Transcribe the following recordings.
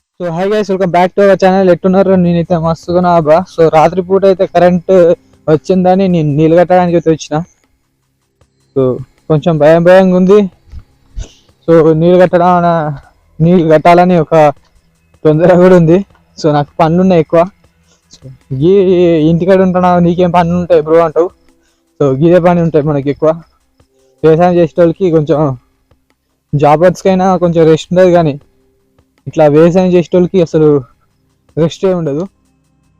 So hi guys welcome back to our channel ఎట్టున్నారు? నేనైతే మస్తుగా నా బా సో రాత్రిపూట అయితే కరెంట్ వచ్చిందని నేను నీళ్ళు కట్టడానికి అయితే వచ్చిన. సో కొంచెం భయం భయంగా ఉంది. సో నీళ్ళు కట్టడం అన- నీళ్ళు కట్టాలని ఒక తొందర కూడా ఉంది. సో నాకు పనులు ఉన్నాయి ఎక్కువ సో గీ ఇంటికాడ ఉంటున్నావు నీకేం పనులు ఉంటాయి బ్రో అంటావు? సో గీదే పని ఉంటాయి మనకి ఎక్కువ. వ్యవసాయం చేసేటోళ్ళకి కొంచెం జాబ్ వర్క్స్కైనా కొంచెం రెస్ట్ ఉండదు కానీ ఇట్లా వ్యవసాయం చేసేటోళ్ళకి అసలు రెస్టే ఉండదు.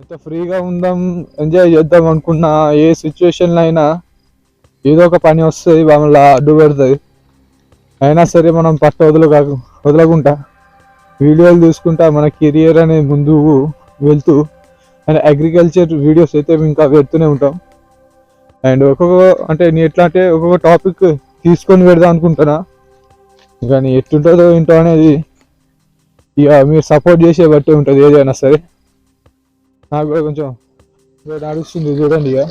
ఎంత ఫ్రీగా ఉందాం ఎంజాయ్ చేద్దాం అనుకున్న ఏ సిచ్యువేషన్లో అయినా ఏదో ఒక పని వస్తుంది మమ్మల్ని అడ్డు పెడుతుంది. అయినా సరే మనం పట్ట వదల వదలకుండా వీడియోలు చూసుకుంటా మన కెరియర్ అనేది ముందు వెళ్తూ అండ్ అగ్రికల్చర్ వీడియోస్ అయితే ఇంకా పెడుతూనే ఉంటాం. అండ్ ఒక్కొక్క అంటే నేను ఎట్లా అంటే ఒక్కొక్క టాపిక్ తీసుకొని పెడదాం అనుకుంటున్నా. కానీ ఎట్టుంటుందో ఏంటో అనేది ఇక మీరు సపోర్ట్ చేసే బట్టి ఉంటుంది ఏదైనా సరే. నాకు కూడా కొంచెం నడుస్తుంది చూడండి ఇక.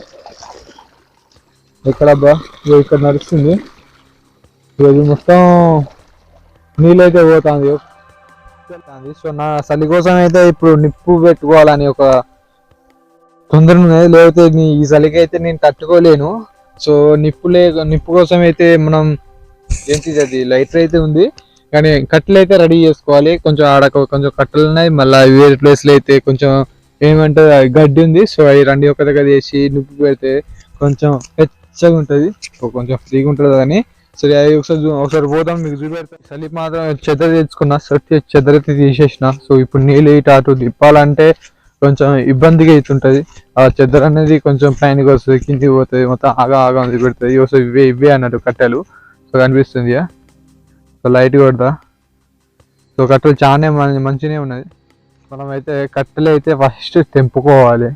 ఎక్కడబ్బా ఇక ఇక్కడ నడుస్తుంది. ఇది మొత్తం నీళ్ళైతే పోతుంది పోతుంది. సో నా చలి కోసం అయితే ఇప్పుడు నిప్పు పెట్టుకోవాలని ఒక తొందర ఉన్నది. లేకపోతే నీ ఈ చలికి అయితే నేను తట్టుకోలేను. సో నిప్పు లే నిప్పు కోసం అయితే మనం ఏంటిది అది? లైటర్ అయితే ఉంది. కానీ కట్టెలు అయితే రెడీ చేసుకోవాలి. కొంచెం ఆడ కొంచెం కట్టెలు ఉన్నాయి. మళ్ళీ వేరే ప్లేస్లో అయితే కొంచెం ఏమంటారు అది గడ్డి ఉంది. సో అవి రెండు ఒక దగ్గర చేసి నిప్పు పెడితే కొంచెం వెచ్చగా ఉంటుంది. కొంచెం ఫ్రీగా ఉంటుంది కానీ సరే అవి ఒకసారి ఒకసారి పోదాం. మీకు చూపెడతా. చలి మాత్రం చెద్దర తెచ్చుకున్నా. సర్టి చెద్దరు అయితే తీసేసిన. సో ఇప్పుడు నీళ్ళు ఇటు అటు తిప్పాలంటే కొంచెం ఇబ్బందిగా అవుతుంటుంది. ఆ చెద్దర అనేది కొంచెం పైనకి వస్తుంది కిందికి పోతుంది. మొత్తం ఆగా ఆగా ఉంది పెడుతుంది ఒకసారి ఇవే ఇవే అన్నట్టు కట్టెలు. సో కనిపిస్తుంది సో లైట్ కొడతా. సో కట్టెలు చాలా మన- మంచిగానే ఉన్నది మనం అయితే కట్టెలు అయితే ఫస్ట్ తెంపుకోవాలి.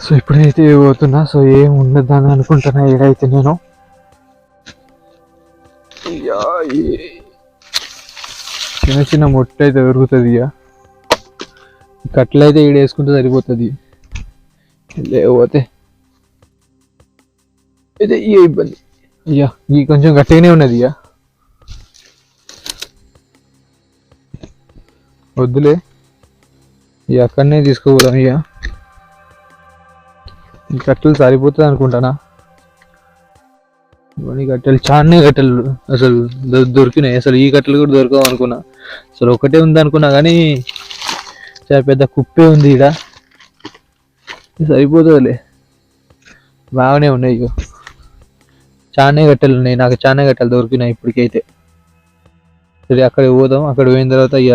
సో ఇప్పుడైతే పోతున్నా సో ఏం ఉండదు అని అనుకుంటున్నా ఏడైతే నేను. ఇయ్యా, చిన్న చిన్న మొట్ట అయితే దొరుకుతుంది ఇక కట్టెలు అయితే ఈడ వేసుకుంటే సరిపోతుంది. లేకపోతే అయితే ఈ ఇబ్బంది? అయ్యా ఈ కొంచెం గట్టిగానే ఉన్నది ఇక వద్దులే. ఇక అక్కడనే తీసుకోపోదాం ఇక. ఈ కట్టెలు సరిపోతుంది అనుకుంటానా? ఇవన్నీ కట్టెలు చాలానే కట్టెలు అసలు దొరికినాయి. అసలు ఈ కట్టెలు కూడా దొరకవు అనుకున్నా. అసలు ఒకటే ఉంది అనుకున్నా కానీ చాలా పెద్ద కుప్పే ఉంది ఇక్కడ సరిపోతుందిలే. బాగానే ఉన్నాయి ఇక చాలా కట్టెలు ఉన్నాయి. నాకు చాలా కట్టెలు దొరికినాయి ఇప్పటికైతే. సరే అక్కడ పోదాం. అక్కడ పోయిన తర్వాత ఇక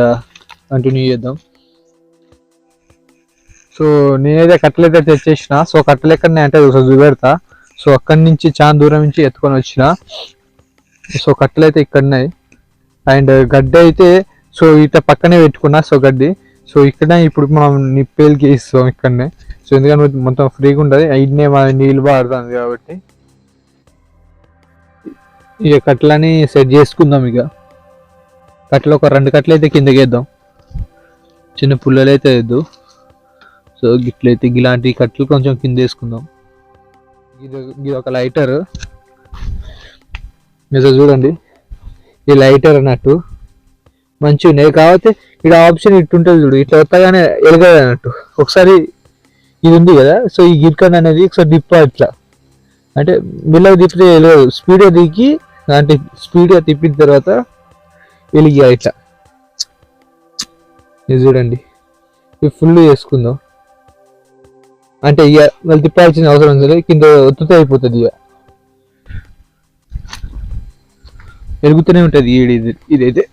కంటిన్యూ చేద్దాం. సో నేనైతే కట్టెలు అయితే తెచ్చేసిన. సో కట్టెలు ఎక్కడనే అంటే ఒకసారి చూపెడతా. సో అక్కడి నుంచి చాలా దూరం నుంచి ఎత్తుకొని వచ్చిన. సో కట్టెలు అయితే అండ్ గడ్డి అయితే సో ఇట పక్కనే పెట్టుకున్నా సో గడ్డి. సో ఇక్కడ ఇప్పుడు మనం నిప్పేలికి ఇస్తాం ఇక్కడనే. సో ఎందుకంటే మొత్తం ఫ్రీగా ఉంటుంది. అయినే నీళ్ళు పారుతుంది కాబట్టి. ఇక కట్టలని సెట్ చేసుకుందాం ఇక. కట్టలు ఒక రెండు కట్టలు అయితే కిందకి వేద్దాం. చిన్న పుల్లలు అయితే వేద్దు సో గిట్లయితే ఇలాంటి కట్టలు కొంచెం కింద వేసుకుందాం ఇది ఇది ఒక లైటర్. మీరు చూడండి. ఈ లైటర్ అన్నట్టు. మంచిగా ఉన్నాయి. కాకపోతే ఇక్కడ ఆప్షన్ ఇట్టుంటుంది చూడు. ఇట్లా వస్తాగానే ఎలగదు అన్నట్టు. ఒకసారి ఇది ఉంది కదా. సో ఈ గిర్కన్ అనేది ఒకసారి డిప్ప ఇట్లా. అంటే మెల్లగా తిప్పితే ఎలగదు. స్పీడ్గా దిగి అంటే స్పీడ్గా తిప్పిన తర్వాత వెలిగి ఇట్లా. ఇది చూడండి. ఇది ఫుల్ చేసుకుందాం. అంటే ఇక మళ్ళీ తిప్పాల్సిన అవసరం ఉంది కింద ఒత్తుతే అయిపోతుంది ఇక. పెరుగుతూనే ఉంటుంది ఈడి ఇది ఇదైతే.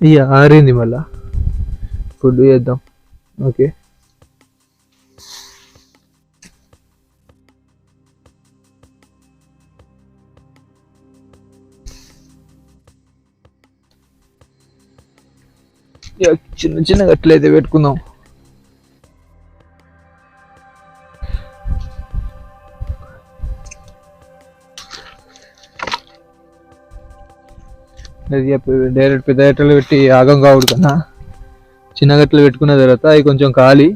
ఇక ఆరింది మళ్ళా. ఫుడ్ చేద్దాం. ఓకే చిన్న చిన్న గట్లయితే పెట్టుకుందాం. అది డైరెక్ట్ పెద్ద గట్టలు పెట్టి ఆగం కావుడు కన్నా. చిన్న గట్టలు పెట్టుకున్న తర్వాత అవి కొంచెం కాలి.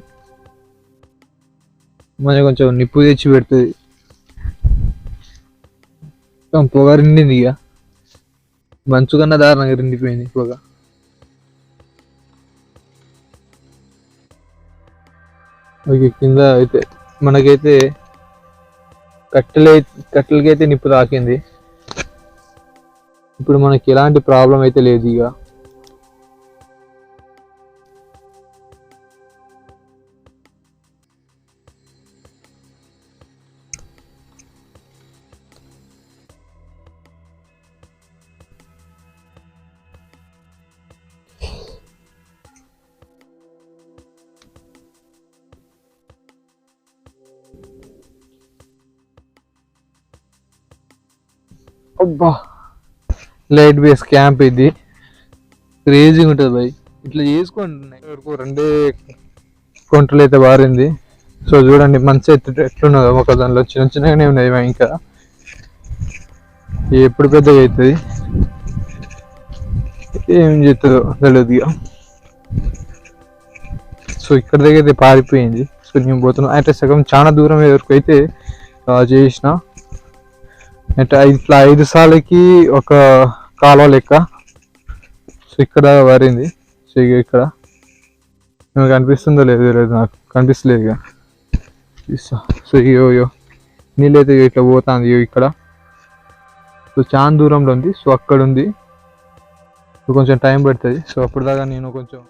మంచిగా కొంచెం నిప్పు తెచ్చి పెడుతుంది. పొగ రిండింది ఇక. మంచు కన్నా దారుణంగా రిండిపోయింది పొగ. ఓకే కింద అయితే మనకైతే కట్టెలై కట్టెలకైతే నిప్పు తాకింది. ఇప్పుడు మనకి ఎలాంటి ప్రాబ్లం అయితే లేదు ఇక. అబ్బా. లైట్ బేస్ క్యాంప్ ఇది. క్రేజీగా ఉంటుంది భయ్ ఇట్లా చేసుకోండి. వరకు రెండే కొంటలు అయితే బారింది సో చూడండి మంచి ఎట్లున్నదో ఒక దానిలో చిన్న చిన్నగానే ఉన్నాయి ఇంకా. ఎప్పుడు పెద్దగా అవుతుంది? ఏం చేస్తుందో తెలియదు ఇక. సో ఇక్కడ దగ్గర అయితే పారిపోయింది. సో నేను పోతున్నాను అంటే సగం చాలా దూరం వరకు అయితే చేసిన. అంటే ఐదు ఇట్లా ఐదు సార్లకి ఒక కాలువ లెక్క. సో ఇక్కడ వారింది సో ఇక్కడ. కనిపిస్తుందో లేదో లేదు నాకు. కనిపిస్తలేదు ఇక సో ఇయో నీళ్ళైతే ఇట్లా పోతుంది ఇక్కడ. సో చాలా దూరంలో ఉంది. సో అక్కడ ఉంది కొంచెం టైం పడుతుంది. సో అప్పుడు దాకా నేను కొంచెం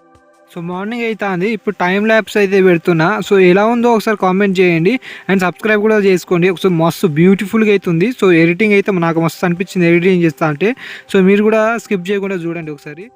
సో మార్నింగ్ అవుతుంది ఇప్పుడు టైం ల్యాబ్స్ అయితే పెడుతున్నా. సో ఎలా ఉందో ఒకసారి కామెంట్ చేయండి. అండ్ సబ్స్క్రైబ్ కూడా చేసుకోండి. ఒకసారి మస్తు బ్యూటిఫుల్గా అవుతుంది సో ఎడిటింగ్ అయితే నాకు మస్తు అనిపించింది. ఎడిటింగ్ చేస్తా అంటే. సో మీరు కూడా స్కిప్ చేయకుండా చూడండి ఒకసారి.